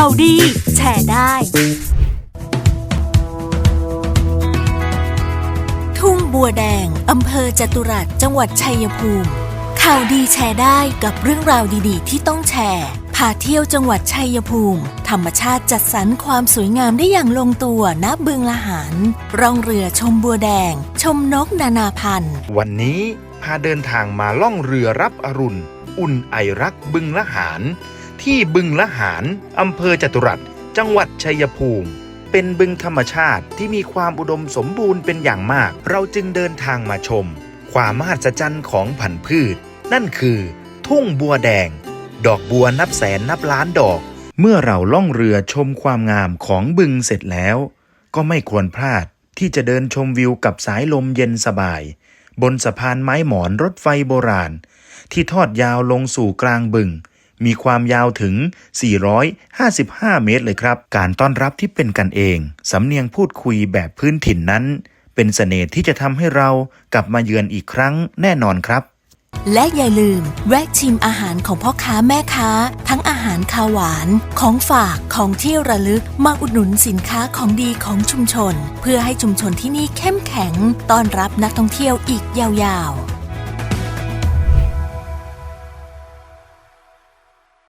ข่าวดี แชร์ได้ ทุ่งบัวแดง อำเภอจตุรัสจังหวัดชัยภูมิ ข่าวดีแชร์ได้กับเรื่องราวดีๆ ที่ต้องแชร์พาเที่ยวจังหวัดชัยภูมิ ธรรมชาติจัดสรรความสวยงามได้อย่างลงตัวณบึงละหารร่องเรือชมบัวแดง ชมนกนานาพันธุ์ วันนี้พาเดินทางมาล่องเรือรับอรุณ อุ่นไอรักบึงละหาร ที่บึงละหารอำเภอจตุรัส จังหวัดชัยภูมิ เป็นบึงธรรมชาติที่มีความอุดมสมบูรณ์เป็นอย่างมาก เราจึงเดินทางมาชม ความมหัศจรรย์ของผันพืช นั่นคือ ทุ่งบัวแดง ดอกบัวนับแสนนับล้านดอก เมื่อเราล่องเรือชมความงามของบึงเสร็จแล้ว ก็ไม่ควรพลาดที่จะเดินชมวิวกับสายลมเย็นสบาย บนสะพานไม้หมอนรถไฟโบราณ ที่ทอดยาวลงสู่กลางบึง มีความยาวถึง 455 เมตรเลยครับ การต้อนรับที่เป็นกันเอง สำเนียงพูดคุยแบบพื้นถิ่นนั้น เป็นเสน่ห์ที่จะทำให้เรากลับมาเยือนอีกครั้งแน่นอนครับ และอย่าลืม แวะชิมอาหารของพ่อค้าแม่ค้า ทั้งอาหารคาวหวาน ของฝากของที่ระลึกมาอุดหนุนสินค้าของดีของชุมชน เพื่อให้ชุมชนที่นี่เข้มแข็ง ต้อนรับนักท่องเที่ยวอีกยาวๆ